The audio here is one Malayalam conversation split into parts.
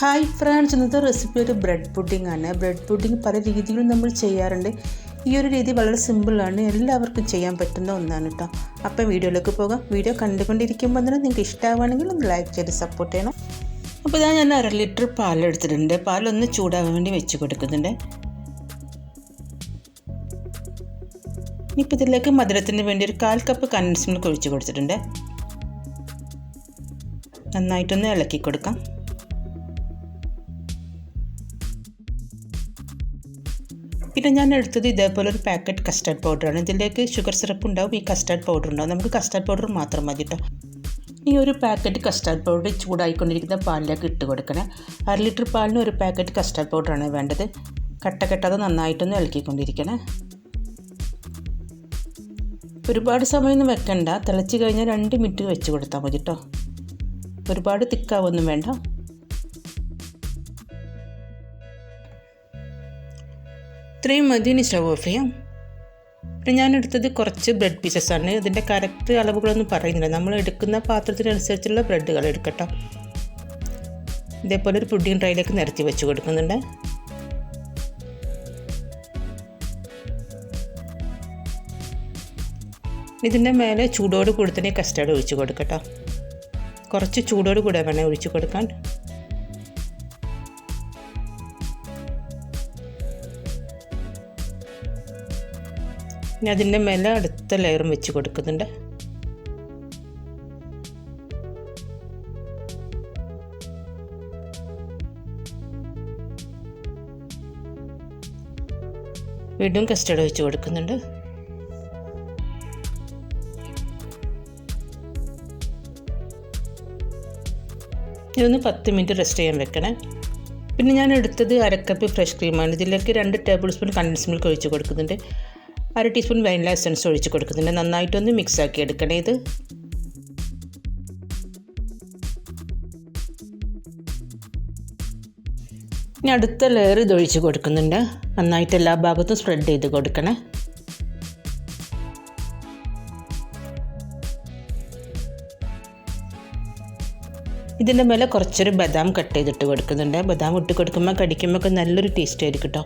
ഹായ് ഫ്രണ്ട്സ് ഇന്നത്തെ റെസിപ്പി ഒരു ബ്രെഡ് പുഡിംഗ് ആണ്. ബ്രെഡ് പുഡിംഗ് പല രീതികളും നമ്മൾ ചെയ്യാറുണ്ട്. ഈ ഒരു രീതി വളരെ സിമ്പിളാണ് എല്ലാവർക്കും ചെയ്യാൻ പറ്റുന്ന ഒന്നാണ് കേട്ടോ അപ്പം വീഡിയോയിലേക്ക് പോകാം. വീഡിയോ കണ്ടുകൊണ്ടിരിക്കുമ്പോൾ തന്നെ നിങ്ങൾക്ക് ഇഷ്ടമാണെങ്കിൽ ഒന്ന് ലൈക്ക് ചെയ്ത് സപ്പോർട്ട് ചെയ്യണം. അപ്പോൾ ഇതാ ഞാൻ അര ലിറ്റർ പാൽ പാലെടുത്തിട്ടുണ്ട് പാലൊന്ന് ചൂടാകാൻ വേണ്ടി വെച്ച് കൊടുക്കുന്നുണ്ട്. ഇനിയിപ്പോൾ ഇതിലേക്ക് മധുരത്തിന് വേണ്ടി ഒരു കാൽ കപ്പ് കണ്ടൻസ് മിൽക്ക് ഒഴിച്ച് കൊടുത്തിട്ടുണ്ട്. നന്നായിട്ടൊന്ന് ഇളക്കി കൊടുക്കാം. പിന്നെ ഞാൻ എടുത്തത് ഇതേപോലെ ഒരു പാക്കറ്റ് കസ്റ്റാർഡ് പൗഡറാണ് ഇതിലേക്ക് ഷുഗർ സിറപ്പ് ഉണ്ടാവും ഈ കസ്റ്റാർഡ് പൗഡർ ഉണ്ടാവും. നമുക്ക് കസ്റ്റാർഡ് പൗഡർ മാത്രം മതി കേട്ടോ ഈ ഒരു പാക്കറ്റ് കസ്റ്റാർഡ് പൗഡർ ചൂടായിക്കൊണ്ടിരിക്കുന്ന പാലിലേക്ക് ഇട്ട് കൊടുക്കണം. അര ലിറ്റർ പാലിന് ഒരു പാക്കറ്റ് കസ്റ്റാർഡ് പൗഡറാണ് വേണ്ടത്. കട്ട കെട്ടാതെ നന്നായിട്ടൊന്ന് ഇളക്കിക്കൊണ്ടിരിക്കണം. ഒരുപാട് സമയമൊന്നും വെക്കണ്ട. തിളച്ച് കഴിഞ്ഞാൽ രണ്ട് മിനിറ്റ് വെച്ച് കൊടുത്താൽ മതി കേട്ടോ ഒരുപാട് തിക്കാവൊന്നും വേണ്ട. ഇത്രയും മതി ഇനി സ്റ്റവ് ഓഫ് ചെയ്യാം പിന്നെ ഞാൻ എടുത്തത് കുറച്ച് ബ്രെഡ് പീസസ് ആണ്. ഇതിന്റെ കറക്റ്റ് അളവുകളൊന്നും പറയുന്നില്ല. നമ്മൾ എടുക്കുന്ന പാത്രത്തിനനുസരിച്ചുള്ള ബ്രെഡുകൾ എടുക്കട്ടോ. ഇതേപോലെ ഒരു പുഡിങ് ട്രൈയിലേക്ക് നിരത്തി വെച്ച് കൊടുക്കുന്നുണ്ട്. ഇതിന്റെ മേലെ ചൂടോട് കൂടി തന്നെ ഒഴിച്ച് കൊടുക്കട്ടോ. കുറച്ച് ചൂടോട് കൂടെ വേണേൽ ഒഴിച്ച് കൊടുക്കാൻ. ഇനി അതിന്റെ മേലെ അടുത്ത ലെയറും വെച്ച് കൊടുക്കുന്നുണ്ട്. വീണ്ടും കസ്റ്റർഡ് വെച്ച് കൊടുക്കുന്നുണ്ട്. ഇതൊന്ന് പത്ത് മിനിറ്റ് റെസ്റ്റ് ചെയ്യാൻ വെക്കണേ. പിന്നെ ഞാൻ എടുത്തത് അരക്കപ്പ് ഫ്രഷ് ക്രീമാണ് ഇതിലേക്ക് രണ്ട് ടേബിൾ സ്പൂൺ കണ്ടൻസ് മിൽക്ക് ഒഴിച്ച് കൊടുക്കുന്നുണ്ട്. അര ടീസ്പൂൺ വാനില എസൻസ് ഒഴിച്ച് കൊടുക്കുന്നുണ്ട് നന്നായിട്ടൊന്ന് മിക്സാക്കി എടുക്കണേ ഇത്. ഇനി അടുത്ത ലെയർ ഇത് ഒഴിച്ച് കൊടുക്കുന്നുണ്ട്. നന്നായിട്ട് എല്ലാ ഭാഗത്തും സ്പ്രെഡ് ചെയ്ത് കൊടുക്കണേ. ഇതിന്റെ മേലെ കുറച്ചൊരു ബദാം കട്ട് ചെയ്തിട്ട് കൊടുക്കുന്നുണ്ട്. ബദാം ഇട്ട് കൊടുക്കുമ്പോൾ കടിക്കുമ്പോൾ ഒക്കെ നല്ലൊരു ടേസ്റ്റ് ആയിരിക്കും കേട്ടോ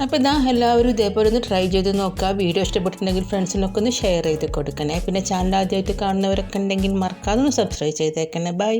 അപ്പോൾ ഇതാ എല്ലാവരും ഇതേപോലെ ഒന്ന് ട്രൈ ചെയ്ത് നോക്കുക വീഡിയോ ഇഷ്ടപ്പെട്ടിട്ടുണ്ടെങ്കിൽ ഫ്രണ്ട്സിനൊക്കെ ഒന്ന് ഷെയർ ചെയ്ത് കൊടുക്കണേ. പിന്നെ ചാനൽ ആദ്യമായിട്ട് കാണുന്നവരൊക്കെ ഉണ്ടെങ്കിൽ മറക്കാതെ ഒന്ന് സബ്സ്ക്രൈബ് ചെയ്തേക്കണേ. ബൈ